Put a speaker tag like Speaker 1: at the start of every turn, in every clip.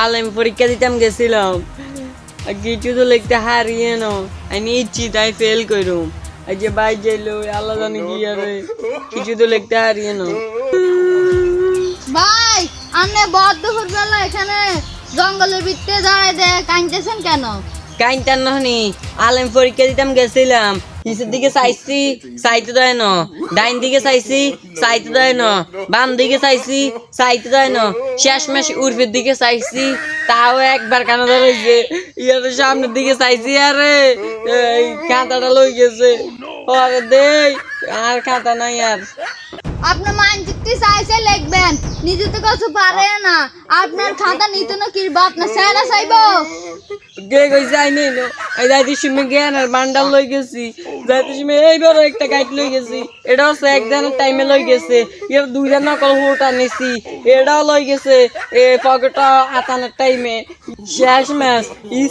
Speaker 1: আলেম পরীক্ষা দিতাম গেছিলাম। কিছু তো লিখতে হারিয়ে ন। আমি ইচ্ছি তাই ফেল করুম এই যে বাই যাইলো আল্লাহ জানে কি আরে কিছু তো লিখতে হারিয়ে ন।
Speaker 2: ভাই আপনি বদ্ধ বেলা এখানে জঙ্গলের ভিতরে দাঁড়ায় দেয় কাঁদতেছেন কেন?
Speaker 1: কাইনটার নহনি আলেম পরীক্ষা দিতাম গেছিলাম। নিচের দিকে চাইছি, চাইতে দেয় ন। ডাইন দিকে চাইছি, চাইতে দেয় ন। বাম দিকে চাইছি, চাইতে দেয় ন। শেষ মাস উর্ফের দিকে চাইছি, তাও একবার কেন ধরেছে ইয়ার সামনের দিকে চাইছি, আরে খাতাটা লই গেছে। আরে দেই, আর খাতা নাই আর।
Speaker 2: আপনার মানচিত্র চাইছে লিখবেন। নিজে তো কিছু পারে না। আপনার খাতা নিতে না কিনবো আপনার স্যারা চাইব?
Speaker 1: গে কইছে এই যাইতে সময় জ্ঞান আর বান্ডাল লই গেছি। যাইতে সময় এইবারও একটা গাইড লই গেছি। এটাও সে টাইমে লই গেছে। এর দুইটা নকল হুটা নিছি এটাও লই গেছে। এ পকেটটা আতানোর টাইমে শেষ ম্যাচ।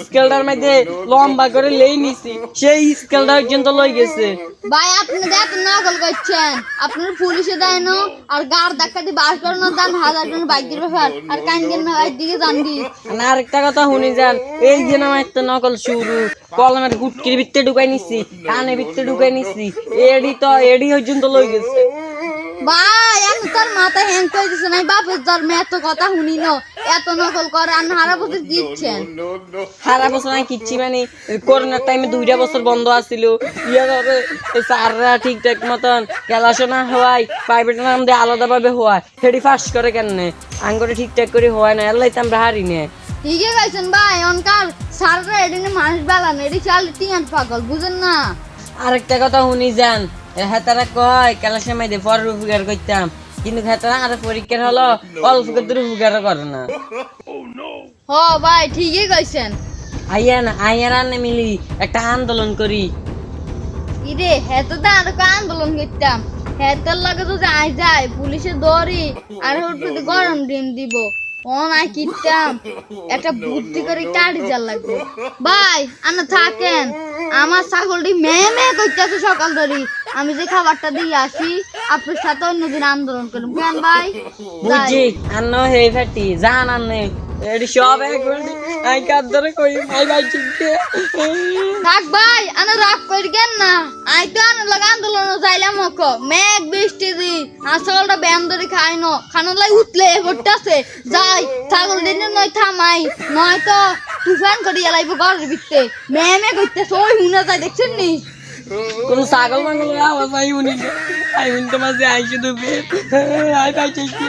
Speaker 1: স্কেলটার মধ্যে লম্বা করে লেই নিছি। সেই স্কেলটা পর্যন্ত লই গেছে।
Speaker 2: ভাই আপনি দেখ নকল করছেন আপনার পুলিশে দেয় না আর গার ধাক্কা দিয়ে বাস করানো দান হাজার জন বাইক দিয়ে ব্যাপার আর কানগেন বাইক দিকে যান দি।
Speaker 1: না আরেকটা কথা শুনি যান এই যে নামা একটা নকল শুরু কলমের গুটকির ভিতরে ঢুকাই নিছি কানে ভিতরে ঢুকাই নিছি এডি তো এডি পর্যন্ত লই গেছে।
Speaker 2: ভাই তোর মাথা হ্যাং করে দিছে নাই বাপের জন্মে এত কথা শুনি না এত নকল করে আর হারা পথে দিচ্ছেন
Speaker 1: সারা বছর আমি কিচ্ছি মানে করোনার টাইমে দুইটা বছর বন্ধ আছিল। ইয়ে স্যাররা ঠিকঠাক মতন খেলাশোনা হওয়ায় প্রাইভেট নাম দিয়ে আলাদাভাবে হওয়ায় সেটি ফার্স্ট করে কেন আঙ্গরে ঠিকঠাক করে হওয়ায় না আল্লাহ আমরা হারি নে
Speaker 2: ঠিকই কইছেন ভাই অনকার সাররা এদিনে মানুষ বেলান এটি চাল টিয়ান পাগল বুঝেন না।
Speaker 1: আরেকটা কথা শুনি যান হেতারা কয় খেলার সময় দিয়ে পরের উপকার করতাম। কিন্তু হেতারা আর পরীক্ষার হলো অল্প করে উপকার করে না।
Speaker 2: হ ভাই ঠিকই কইছেন।
Speaker 1: আইয়ান আইয়ার আনে মিলি একটা আন্দোলন করি।
Speaker 2: ইরে হেতো তো আর আন্দোলন করতাম। লগে যদি আই যায় পুলিশে দৌড়ি আর গরম ডিম দিব ও নাই কিতাম একটা বুদ্ধি করে কাটি যার লাগবে। ভাই আনা থাকেন। আমার ছাগলটি মেয়ে মেয়ে করতেছে সকাল ধরি। আমি যে খাবারটা দিয়ে আসি আপনার সাথে অন্যদিন আন্দোলন করুন কেন ভাই।
Speaker 1: বুঝছি। আন্ন হে ফাটি জান আন্নে এটি সব আই কার ধরে কই ভাই ভাই চিনতে
Speaker 2: থাক ভাই আনা রাগ করিকেন না? আই তো আনা লাগা আন্দোলন যাইলাম হক মেঘ বৃষ্টি দি ব্যান ধরে খাই ন। লাই যাই ছাগল দিন নয় থামাই। নয় তো তুফান করি এলাইব ঘরের ভিতরে। মেয়ে মেয়ে করতেছে ওই হুনা যায় দেখছেন নি?
Speaker 1: কোন ছাগল মাগল আওয়াজ আই উনি আই উনি তো মাঝে আইছে তো আই ভাই চিনতে